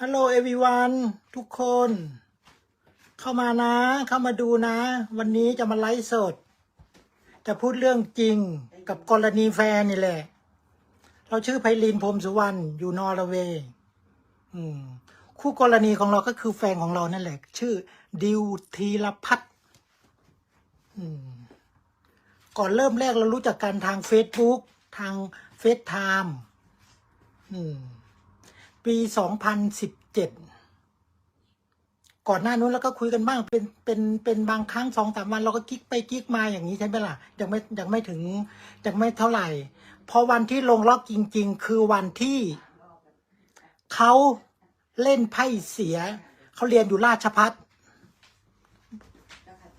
ฮัลโหลเอวีวันทุกคน เข้ามานะ เข้ามาดูนะ วันนี้จะมาไลฟ์สด จะพูดเรื่องจริงกับกรณีแฟนนี่แหละ เราชื่อไพลินพรมสุวรรณอยู่นอร์เวย์คู่กรณีของเราก็คือแฟนของเรานั่นแหละ ชื่อ ดิวธีรพัฒน์ก่อนเริ่มแรกเรารู้จักกันทาง Facebook ทางเฟซไทม์อืม ปีสองพันสิบเจ็ดก่อนหน้านู้นเราก็คุยกันบ้างเป็นเป็นเป็นบางครั้งสองสามวันเราก็กิ๊กไปกิ๊กมาอย่างนี้ใช่ไหมล่ะยังไม่ยังไม่ถึงยังไม่เท่าไหร่ พอวันที่ลงล็อกจริง ๆ คือวันที่เขาเล่นไพ่เสีย เขาเรียนอยู่ราชพัฒ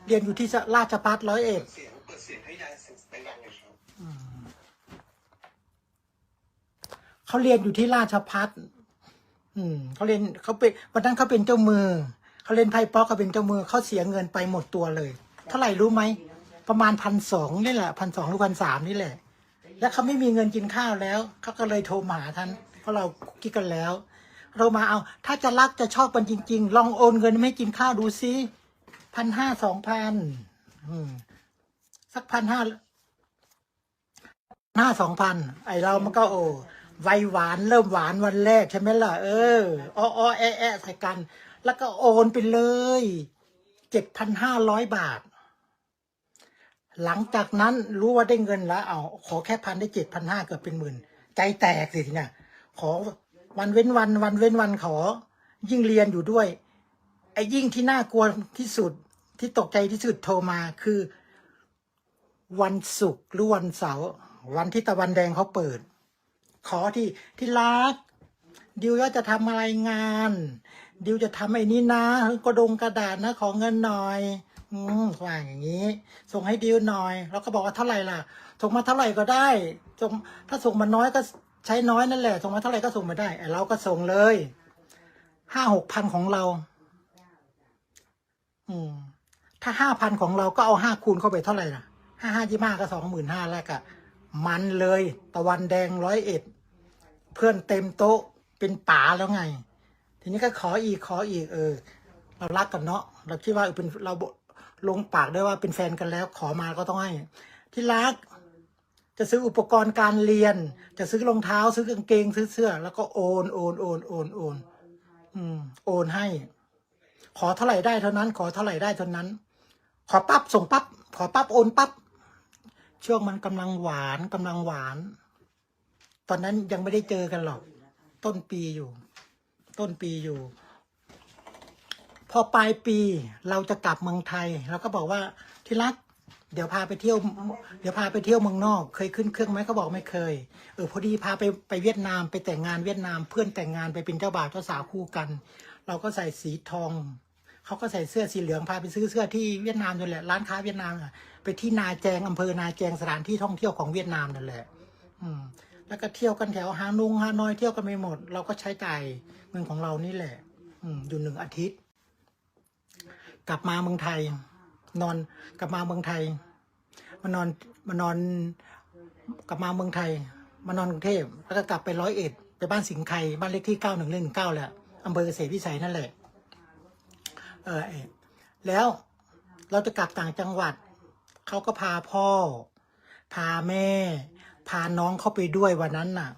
เรียนอยู่ที่ราชพัฒร้อยเอ็ดเสียงเปิดเสียงให้ยายเสียงไปดังเลยครับเขาเรียนอยู่ที่ราชพัฒ อืมเขาเรียนเขาเป็นวันนั้นเขาเป็นเจ้ามือเขาเล่นไพ่ป๊อกเขาเป็นเจ้ามือเขาเสียเงินไปหมดตัวเลย เท่าไหร่รู้ไหมประมาณพันสองนี่แหละพันสองหรือพันสามนี่แหละ แล้วเขาไม่มีเงินกินข้าวแล้วเขาก็เลยโทรมาหาท่านเพราะเราคิดกันแล้ว เรามาเอา ถ้าจะรักจะชอบกันจริง ๆ ลองโอนเงินไม่กินข้าวดูซิพันห้าสองพันสักพันห้าห้าสองพันไอเรามันก็โอ ไวหวานเริ่มหวานวันแรกใช่ไหมล่ะเอออ้ออแอะแอะใส่กัน แล้วก็โอนไปเลยเจ็ดพันห้าร้อยบาท หลังจากนั้นรู้ว่าได้เงินแล้ว เอาขอแค่พันได้เจ็ดพันห้าเกือบเป็นหมื่น ใจแตกสิทีเนี่ยขอวันเว้นวัน วันเว้นวันขอ ยิ่งเรียนอยู่ด้วยไอ้ยิ่งที่น่ากลัวที่สุดที่ตกใจที่สุดโทรมาคือ วันศุกร์หรือวันเสาร์วันที่ตะวันแดงเขาเปิด ขอที่ที่รักดิวว่าจะทำอะไรงาน ดิวจะทำไอ้นี้นะกระดงกระดาษนะ ขอเงินหน่อยอืมว่าอย่างนี้ ส่งให้ดิวหน่อยแล้วก็บอกว่าเท่าไหร่ล่ะ ส่งมาเท่าไหร่ก็ได้ส่งถ้าส่งมาน้อยก็ใช้น้อยนั่นแหละ ส่งมาเท่าไหร่ก็ส่งมาได้เราก็ส่งเลยห้าหกพันของเรา อืมถ้าห้าพันของเราก็เอาห้าคูณเข้าไปเท่าไหร่ล่ะห้าห้ายี่ห้าก็สองหมื่นห้าแล้วก็ มันเลย ตะวันแดงร้อยเอ็ด เพื่อนเต็มโต๊ะเป็นป๋าแล้วไง ทีนี้ก็ขออีกขออีกเออ เรารักกันเนาะเราคิดว่าเออเป็นเราลงปากได้ว่าเป็นแฟนกันแล้ว ขอมาก็ต้องให้ ที่รัก จะซื้ออุปกรณ์การเรียน จะซื้อรองเท้า ซื้อกางเกงซื้อเสื้อ แล้วก็โอนโอนโอนโอนโอนอืม โอนให้ ขอเท่าไหร่ได้เท่านั้น ขอเท่าไหร่ได้เท่านั้น ขอปั๊บส่งปั๊บขอปั๊บโอนปั๊บ ช่วงมันกำลังหวานกำลังหวาน ตอนนั้นยังไม่ได้เจอกันหรอก ต้นปีอยู่ ต้นปีอยู่ พอปลายปีเราจะกลับเมืองไทยเราก็บอกว่าที่รักเดี๋ยวพาไปเที่ยว เดี๋ยวพาไปเที่ยวเมืองนอก เคยขึ้นเครื่องไหมเขาบอกไม่เคย เออพอดีพาไปไปเวียดนามไปแต่งงานเวียดนาม เพื่อนแต่งงานไปเป็นเจ้าบ่าวเจ้าสาวคู่กัน เราก็ใส่สีทอง เขาก็ใส่เสื้อสีเหลืองพาไปซื้อเสื้อที่เวียดนามนั่นแหละร้านค้าเวียดนามอะไปที่นาแจงอำเภอนาแจงสถานที่ท่องเที่ยวของเวียดนามนั่นแหละ อืม แล้วก็เที่ยวกันแถวฮานุงฮานอยเที่ยวกันไม่หมด เราก็ใช้จ่ายเงินของเรานี่แหละ อืมอยู่หนึ่งอาทิตย์ กลับมาเมืองไทย นอนกลับมาเมืองไทยมานอนมานอนกลับมาเมืองไทย มานอนกรุงเทพแล้วก็กลับไปร้อยเอ็ดไปบ้านสิงห์ไคบ้านเลขที่เก้าหนึ่งหนึ่งเก้าแหละอำเภอเกษตรวิสัยนั่นแหละ เออเออแล้วเราจะกลับต่างจังหวัด เขาก็พาพ่อ พาแม่ พาน้องเข้าไปด้วยวันนั้นน่ะ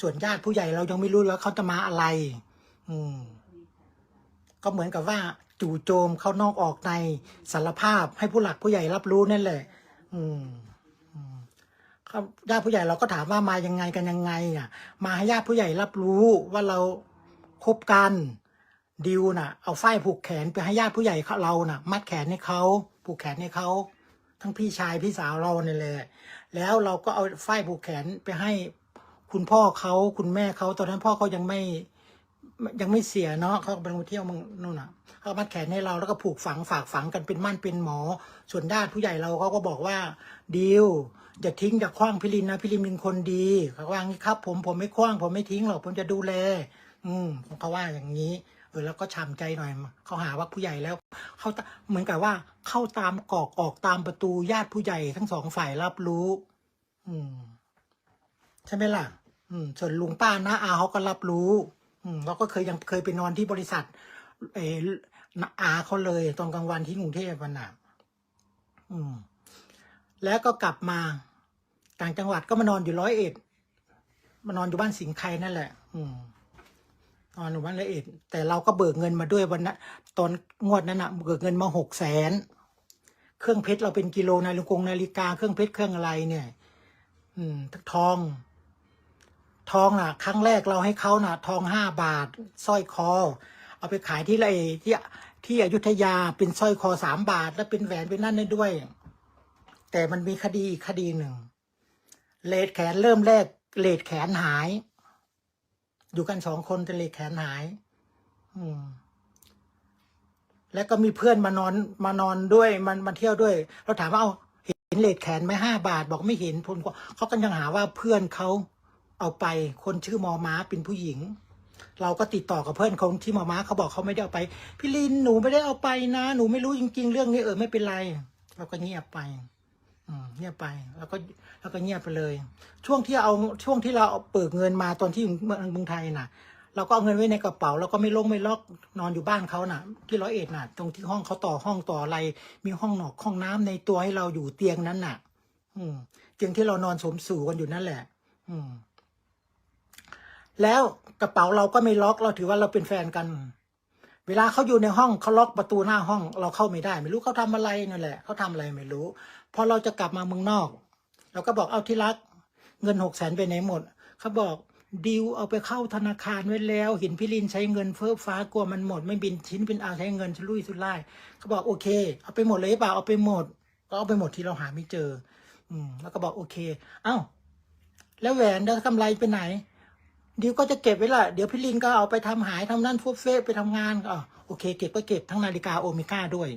ส่วนญาติผู้ใหญ่เรายังไม่รู้ว่าเขาจะมาอะไร อืม ก็เหมือนกับว่า จู่โจมเข้านอกออกในสารภาพให้ผู้หลักผู้ใหญ่รับรู้นั่นแหละ อืมญาติผู้ใหญ่เราก็ถามว่ามายังไงกันยังไงอะ มาให้ญาติผู้ใหญ่รับรู้ว่าเราคบกัน ดิวน่ะ เอาฝ้ผูกแขนไปให้ญาติผู้ใหญ่เขาเราน่ะ มัดแขนให้เขาผูกแขนให้เขาทั้งพี่ชายพี่สาวเราเนี่ยแหละแล้วเราก็เอาฝ้ผูกแขนไปให้คุณพ่อเขาคุณแม่เขาตอนนั้นพ่อเขายังไม่ยังไม่เสียเนาะเขาไปเที่ยวเมึงนู่นน่ะเขามัดแขนให้เราแล้วก็ผูกฝังฝากฝังกันเป็นมั่นเป็นหมอ ส่วนญาติผู้ใหญ่เราเขาก็บอกว่าดิวอย่าทิ้งอย่าคว้างพิรินนะพิรินเป็นคนดีเขาว่างี้ครับ ผมผมไม่คว้างผมไม่ทิ้งหรอกผมจะดูแล อืมเขาว่าอย่างนี้ ออแล้วก็ช้ำใจหน่อยเขาหาว่าผู้ใหญ่แล้วเขาเหมือนกับว่าเข้าตามกอกออกตามประตูญาติผู้ใหญ่ทั้งสองฝ่ายรับรู้ อืม ใช่ไหมล่ะ อืม ส่วนลุงป้านะอาเขาก็รับรู้ อืมเราก็เคยยังเคยไปนอนที่บริษัท เอออาเขาเลย ตอนกลางวันที่กรุงเทพวันน่ะอืม แล้วก็กลับมา ต่างจังหวัดก็มานอนอยู่ร้อยเอ็ดมานอนอยู่บ้านสิงห์ไคนั่นแหละ อืม อนอยู่บ้านร้อยเอ็ดแต่เราก็เบิกเงินมาด้วยวันนั้นตอนงวดนั้นอะเบิกเงินมาหกแสนเครื่องเพชรเราเป็นกิโลนาฬิกงนาฬิกาเครื่องเพชรเครื่องอะไรเนี่ย อืมทอง ทองน่ะ ครั้งแรกเราให้เขาน่ะ ทองห้าบาทสร้อยคอ เอาไปขายที่ไรที่ที่อยุธยาเป็นสร้อยคอสามบาท แล้วเป็นแหวนเป็นนั่นได้ด้วย แต่มันมีคดีอีกคดีหนึ่งเลดแขนเริ่มแรกเลดแขนหาย อยู่กันสองคนแต่เลดแขนหาย อืม แล้วก็มีเพื่อนมานอนมานอนด้วย มันมาเที่ยวด้วย เราถามว่าเอาเห็นเลดแขนไหมห้าบาท บอกไม่เห็นพลก็เขาก็ยังหาว่าเพื่อนเขาเอาไปคนชื่อมอม้าเป็นผู้หญิง เราก็ติดต่อกับเพื่อนคนที่มอม้าเขาบอกเขาไม่ได้เอาไป พี่ลินหนูไม่ได้เอาไปนะ หนูไม่รู้จริง ๆ เรื่องนี้เออไม่เป็นไร เราก็เงียบไป เงียบไปแล้วก็แล้วก็เงียบไปเลย ช่วงที่เอาช่วงที่เราเปิดเงินมาตอนที่อยู่เมืองเมืองไทยน่ะ เราก็เอาเงินไว้ในกระเป๋า แล้วก็ไม่ลงไม่ล็อกนอนอยู่บ้านเขาน่ะ ที่ร้อยเอ็ดน่ะ ตรงที่ห้องเขาต่อห้องต่ออะไร มีห้องนอกห้องน้ำในตัวให้เราอยู่เตียงนั้นน่ะ อืมเตียงที่เรานอนสมสู่กันอยู่นั่นแหละ อืม แล้วกระเป๋าเราก็ไม่ล็อกเราถือว่าเราเป็นแฟนกัน เวลาเขาอยู่ในห้องเขาล็อกประตูหน้าห้อง เราเข้าไม่ได้ ไม่รู้เขาทำอะไรนั่นแหละเขาทำอะไรไม่รู้พอเราจะกลับมาเมืองนอก เราก็บอกเอาที่รัก เงินหกแสนไปไหนหมดเขาบอกดิวเอาไปเข้าธนาคารไว้แล้วเห็นพี่ลินใช้เงินเฟ้อฟ้ากลัวมันหมด ไม่บินชิ้นเป็นอาใช้เงินชลุยสุดไล่เขาบอกโอเค เอาไปหมดเลยเปล่าเอาไปหมด ก็เอาไปหมดที่เราหาไม่เจอ อืมแล้วก็บอกโอเค เอ้า แล้วแหวนแล้วกำไรไปไหน ดิวก็จะเก็บไว้ละเดี๋ยวพี่ลินก็เอาไปทำหายทำนั่นฟุบเฟ่ไปทำงานก็โอเค เก็บก็เก็บทั้งนาฬิกาโอเมก้าด้วย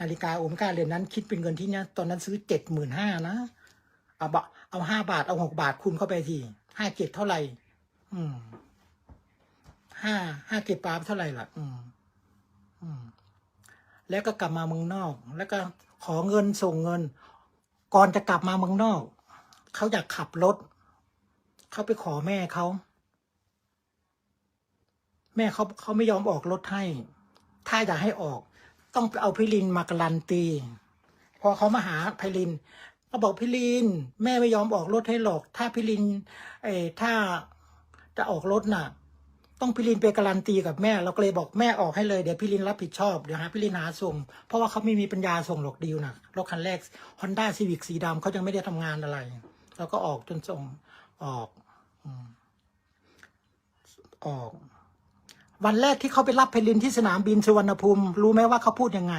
นาฬิกาโอเมก้าเรือนนั้น คิดเป็นเงินที่เนี้ยตอนนั้นซื้อเจ็ดหมื่นห้านะเอาบะเอาห้าบาทเอาหกบาทคูณเข้าไปทีห้าเจ็ดเท่าไหร่ อืมห้าห้าเจ็ดปาเท่าไหร่ล่ะ อืม อืม แล้วก็กลับมาเมืองนอก แล้วก็ขอเงินส่งเงิน ก่อนจะกลับมาเมืองนอก เขาอยากขับรถ เขาไปขอแม่เขา ม่เขาเขาไม่ยอมออกรถให้ ถ้าอยากให้ออก ต้องเอาพิลินมาการันตี พอเขามาหาพิลินก็บอกพิลิน แม่ไม่ยอมออกรถให้หรอก ถ้าพิลินเออถ้าจะออกรถน่ะ ต้องพิลินไปการันตีกับแม่ เราก็เลยบอกแม่ออกให้เลยเดี๋ยวพิลินรับผิดชอบเดี๋ยวหาพิลินหาส่ง เพราะว่าเขาไม่มีปัญญาส่งหรอกดีลนะรถคันแรกฮอนด้าซีวิกสีดำเขายังไม่ได้ทำงานอะไรเราก็ออกจนส่งออกออก วันแรกที่เขาไปรับไพลินที่สนามบินสุวรรณภูมิรู้ไหมว่าเขาพูดยังไง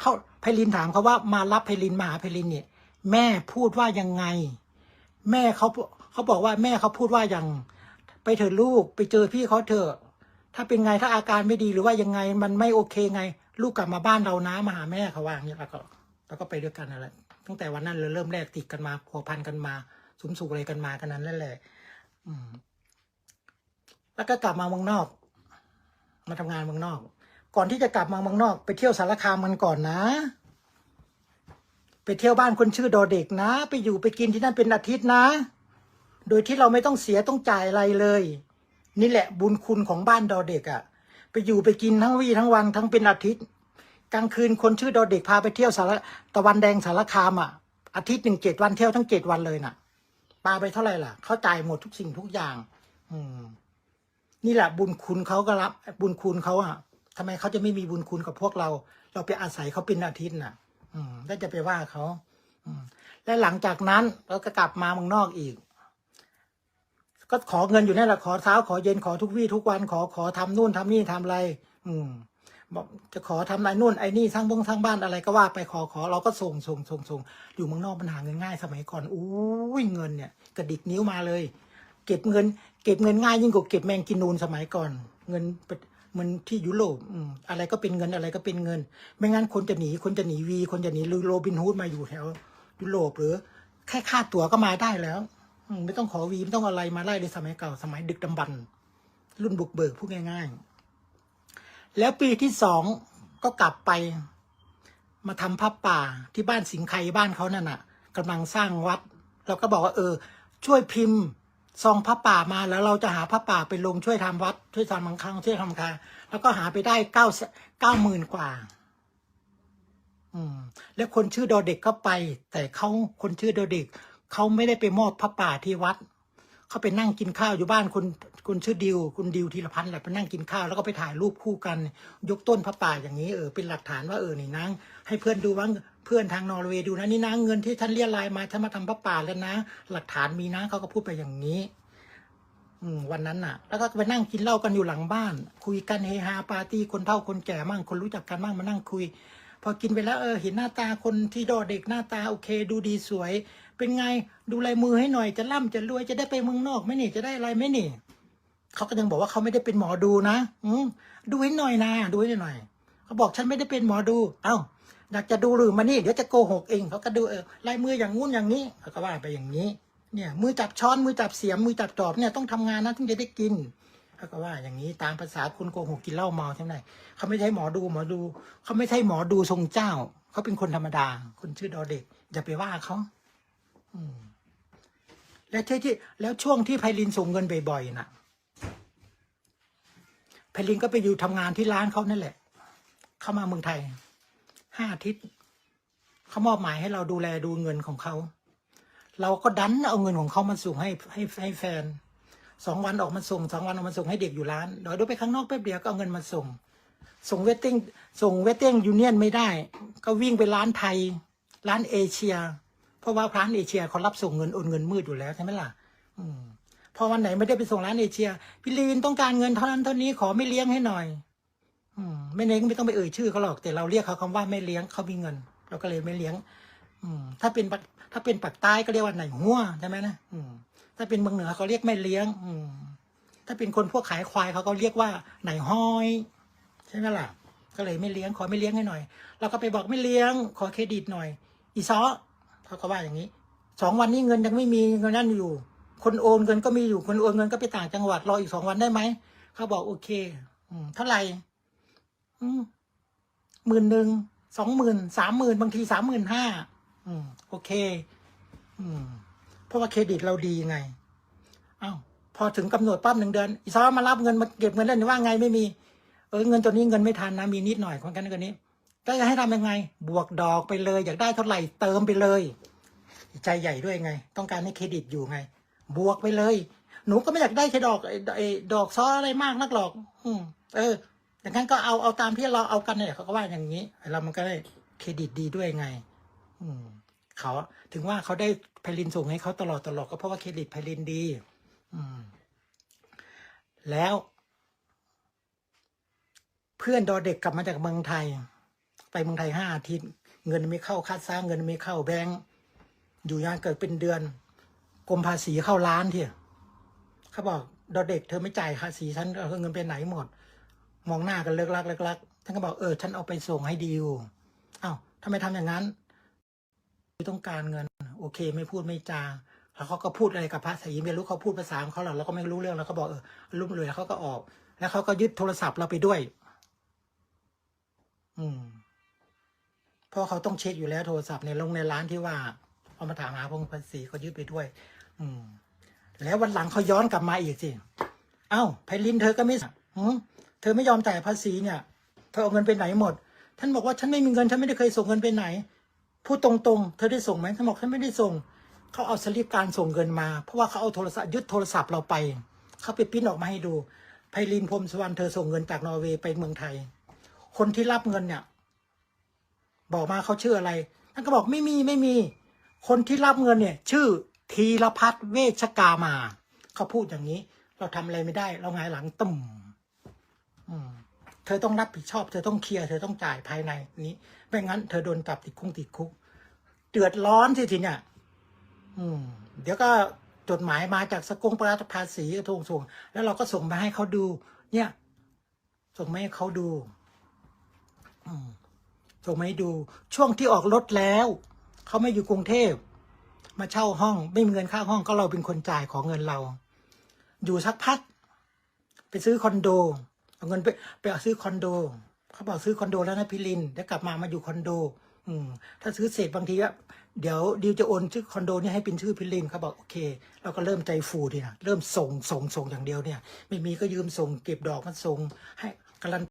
เขาไพลินถามเขาว่ามารับไพลินมาหาไพลินเนี่ย แม่พูดว่ายังไง แม่เขาเขาบอกว่าแม่เขาพูดว่าอย่าง ไปเถอะลูกไปเจอพี่เขาเถอะ ถ้าเป็นไงถ้าอาการไม่ดีหรือว่ายังไง มันไม่โอเคไง ลูกกลับมาบ้านเรานะมาหาแม่เขาว่าอย่างนี้แล้วก็แล้วก็ไปด้วยกันนั่นแหละตั้งแต่วันนั้นเราเริ่มแรกติดกันมาพัวพันกันมา สุมสุกอะไรกันมากันนั้นนั่นแหละ อืม แล้วก็กลับมาเมืองนอก มาทำงานเมืองนอก ก่อนที่จะกลับมาเมืองนอก ไปเที่ยวสารคามมันก่อนนะ ไปเที่ยวบ้านคนชื่อดอเด็กนะ ไปอยู่ไปกินที่นั่นเป็นอาทิตย์นะ โดยที่เราไม่ต้องเสียต้องจ่ายอะไรเลย นี่แหละบุญคุณของบ้านดอเด็กอะ่ะ ไปอยู่ไปกินทั้งวี่ทั้งวันทั้งเป็นอาทิตย์ กลางคืนคนชื่อดอเด็กพาไปเที่ยวสารตะวันแดงสารคามอะ่ะ อาทิตย์หนึ่งเจ็ดวันเที่ยวทั้งเจ็ดวันเลยน่ะปาไปเท่าไหร่ล่ะ เขาจ่ายหมดทุกสิ่งทุกอย่าง อืม นี่แหละบุญคุณเขาก็รับบุญคุณเขาอะทำไมเขาจะไม่มีบุญคุณกับพวกเรา เราไปอาศัยเขาเป็นอาทิตย์น่ะ อืมแล้วจะไปว่าเขาอืมและหลังจากนั้นเราก็กลับมาเมืองนอกอีก ก็ขอเงินอยู่นั่นแหละขอเช้าขอเย็นขอทุกวี่ทุกวันขอขอทำนู่นทำนี่ทำอะไร อืมบอกจะขอทำอะไรนู่นไอ้นี่สร้างบ้งสร้างบ้านอะไรก็ว่าไปขอขอเราก็ส่งส่งส่งส่งอยู่เมืองนอกมันหาเงินง่ายสมัยก่อนอู้ยเงินเนี่ย กระดิกนิ้วมาเลย เก็บเงิน เก็บเงินง่ายยิ่งกว่าเก็บแมงกินนูนสมัยก่อน เงินเป็นมันที่ยุโรปอะไรก็เป็นเงินอะไรก็เป็นเงิน ไม่งั้นคนจะหนีคนจะหนีวีคนจะหนีโรบินฮูดมาอยู่แถวยุโรปหรือแค่ค่าตั๋วก็มาได้แล้วไม่ต้องขอวีไม่ต้องอะไรมาไล่ในสมัยเก่า สมัยดึกดำบรรรุ่นบุกเบิกพูดง่าย ๆ แล้วปีที่สองก็กลับไป มาทำพับป่าที่บ้านสิงไคบ้านเขานั่นน่ะกำลังสร้างวัด เราก็บอกว่า เออ ช่วยพิมพ์ ซองพระป่ามาแล้วเราจะหาพระป่าไปลงช่วยทำวัด ช่วยทำบางครั้งช่วยทำคาแล้วก็หาไปได้เก้าเก้าหมื่นกว่า อืม แล้วคนชื่อดอเด็กก็ไป แต่เขาคนชื่อดอเด็กเขาไม่ได้ไปมอบพระป่าที่วัด เขาไปนั่งกินข้าวอยู่บ้านคุณคุณชื่อดิว คุณดิวธีรพันธ์แหละไปนั่งกินข้าวแล้วก็ไปถ่ายรูปคู่กัน ยกต้นพระป่าอย่างนี้เออเป็นหลักฐานว่าเออนี่นางให้เพื่อนดูว่าเพื่อนทางนอร์เวย์ดูนะนี่นะเงินที่ท่านเรียรายมาท่านมาทำพระป่าแล้วนะ หลักฐานมีนะเขาก็พูดไปอย่างนี้อืวันนั้นน่ะ แล้วก็ไปนั่งกินเหล้ากันอยู่หลังบ้าน คุยกันเฮฮาปาร์ตี้คนเฒ่าคนแก่มั่งคนรู้จักกันมั่งมานั่งคุย พอกินไปแล้วเออเห็นหน้าตาคนที่ดอเด็กหน้าตาโอเค ดูดีสวย เป็นไงดูลายมือให้หน่อยจะร่ำจะรวยจะได้ไปเมืองนอกไหมนี่จะได้อะไรไหมนี่เขาก็ยังบอกว่าเขาไม่ได้เป็นหมอดูนะ อืมดูให้หน่อยนะดูให้หน่อยเขาบอกฉันไม่ได้เป็นหมอดู เอ้าอยากจะดูหรือมานี่เดี๋ยวจะโกหกเองเขาก็ดูเออลายมืออย่างงู้นอย่างนี้เขาก็ว่าไปอย่างนี้ เนี่ย มือจับช้อนมือจับเสียมมือจับจอบเนี่ยต้องทำงานนะถึงจะได้กิน เขาก็ว่าอย่างนี้ตามภาษาคนโกหกกินเหล้าเมาใช่ไหมเขาไม่ใช่หมอดูหมอดู เขาไม่ใช่หมอดูทรงเจ้า เขาเป็นคนธรรมดา คนชื่อดอเด็ก อย่าไปว่าเขาอืมแล้วที่ที่แล้วช่วงที่ไพลินส่งเงินบ่อยๆน่ะไพลินก็ไปอยู่ทำงานที่ร้านเขานั่นแหละ เข้ามาเมืองไทยห้าอาทิตย์เขามอบหมายให้เราดูแลดูเงินของเขา เราก็ดันเอาเงินของเขามาส่งให้ให้ให้แฟน สองวันออกมาส่งสองวันออกมาส่งให้เด็กอยู่ร้านเดี๋ยวเดี๋ยวไปข้างนอกแป๊บเดียวก็เอาเงินมาส่ง ส่งเวทติ้งส่งเวทติ้งยูเนียนไม่ได้ ก็วิ่งไปร้านไทย ร้านเอเชีย เพราะว่าร้านเอเชียเขารับส่งเงินโอนเงินมืดอยู่แล้วใช่ไหมล่ะ อืมพอวันไหนไม่ได้ไปส่งร้านเอเชียพี่ลีนต้องการเงินเท่านั้นเท่านี้ขอไม่เลี้ยงให้หน่อย อืมไม่เลี้ยงไม่ต้องไปเอ่ยชื่อเขาหรอกแต่เราเรียกเขาคำว่าไม่เลี้ยงเขามีเงิน เราก็เลยไม่เลี้ยง อืม ถ้าเป็นถ้าเป็นปากใต้ก็เรียกว่าไหนหัวใช่ไหมนะอืม ถ้าเป็นเมืองเหนือเขาเรียกไม่เลี้ยง อืมถ้าเป็นคนพวกขายควายเขาก็เรียกว่าไหนห้อย ใช่ไหมล่ะ ก็เลยไม่เลี้ยงขอไม่เลี้ยงให้หน่อยเราก็ไปบอกไม่เลี้ยง ขอเครดิตหน่อย อีซอเขาก็ว่าอย่างนี้สองวันนี้เงินยังไม่มีเงินนั่นอยู่ คนโอนเงินก็มีอยู่คนโอนเงินก็ไปต่างจังหวัดรออีกสองวันได้ไหมเขาบอกโอเค อืมเท่าไหร่อืมหมื่นหนึ่งสองหมื่นสามหมื่นบางทีสามหมื่นห้าอืมโอเค อืม เพราะว่าเครดิตเราดีไงเอ้าพอถึงกำหนดปั๊บหนึ่งเดือนอีซอมารับเงินมาเก็บเงินแล้วนี่ว่าไงไม่มีเออเงินตัวนี้เงินไม่ทันนะมีนิดหน่อยของกันกันนี้ก็จะให้ทำยังไง บวกดอกไปเลย อยากได้เท่าไหร่เติมไปเลย ใจใหญ่ด้วยไง ต้องการให้เครดิตอยู่ไง บวกไปเลย หนูก็ไม่อยากได้แค่ดอกไอ้ดอกซ้ออะไรมากนักหรอก อืมเอออย่างนั้นก็เอาเอาตามที่เราเอากันเนี่ยเขาก็ว่าอย่างนี้เรามันก็ได้เครดิตดีด้วยไง อืม เขาถึงว่าเขาได้ไพลินส่งให้เขาตลอดตลอดก็เพราะว่าเครดิตไพลินดี อืม แล้วเพื่อนดอเด็กกลับมาจากเมืองไทย ไปเมืองไทยห้าอาทิตย์ เงินไม่เข้าค่าสร้างเงินไม่เข้าแบงก์อยู่ยานเกิดเป็นเดือนกรมภาษีเข้าล้านเที่ยเขาบอกดอเด็กเธอไม่จ่ายภาษีฉันเอาเงินไปไหนหมด มองหน้ากันเลิกลักเลิกลักท่านก็บอกเออฉันเอาไปส่งให้ดิวอ้าวทำไมทำอย่างนั้น ต้องการเงิน โอเค ไม่พูดไม่จาแล้วเขาก็พูดอะไรกับภาษาอีไม่รู้เขาพูดภาษาของเขาหรอกเราก็ไม่รู้เรื่องแล้วก็บอกเออรุ่มรวยเขาก็ออก แล้วเขาก็ยึดโทรศัพท์เราไปด้วย อืมเพราะเขาต้องเช็คอยู่แล้วโทรศัพท์ในลงในร้านที่ว่าเอามาถามหาพงภาษีเขายึดไปด้วย อืม แล้ววันหลังเขาย้อนกลับมาอีกสิเอ้าไพลินเธอก็ไม่สั่งหืมเธอไม่ยอมจ่ายภาษีเนี่ย เธอเอาเงินไปไหนหมด ท่านบอกว่าฉันไม่มีเงินฉันไม่ได้เคยส่งเงินไปไหน พูดตรงๆ เธอได้ส่งไหมท่านบอกฉันไม่ได้ส่ง เขาเอาสลิปการส่งเงินมา เพราะว่าเขาเอาโทรศัพท์ยึดโทรศัพท์เราไป เขาไปปริ้นออกมาให้ดูไพลินพรมสวรรณเธอส่งเงินจากนอร์เวย์ไปเมืองไทย คนที่รับเงินเนี่ย บอกมาเขาชื่ออะไรท่านก็บอกไม่มีไม่มี คนที่รับเงินเนี่ย ชื่อธีรพัฒน์เวชกามา เขาพูดอย่างนี้ เราทำอะไรไม่ได้ เราหงายหลังตุ่มเธอต้องรับผิดชอบ เธอต้องเคลียร์ เธอต้องจ่ายภายในนี้ ไม่งั้นเธอโดนจับติดคุกติดคุก ดือดร้อนสิทีเนี่ยอืม เดี๋ยวก็จดหมายมาจากสกงประภาษีกระทรวงส่งแล้วเราก็ส่งไปให้เขาดู เนี่ย ส่งมาให้เขาดูส่งมาให้ดู ช่วงที่ออกรถแล้วเขาไม่อยู่กรุงเทพมาเช่าห้อง ไม่มีเงินค่าห้องก็เราเป็นคนจ่ายของเงินเรา อยู่สักพัก ไปซื้อคอนโดเอาเงินไปไปเอาซื้อคอนโดเขาบอกซื้อคอนโดแล้วนะพี่ลินเดี๋ยวกลับมามาอยู่คอนโด อืม ถ้าซื้อเสร็จบางทีอะเดี๋ยวดิวจะโอนชื่อคอนโดนี่ให้เป็นชื่อพิลินเขาบอกโอเค เราก็เริ่มใจฟูดีนะเริ่มส่งส่งส่งอย่างเดียวเนี่ย ไม่มีก็ยืมส่งเก็บดอกมันส่งให้การัน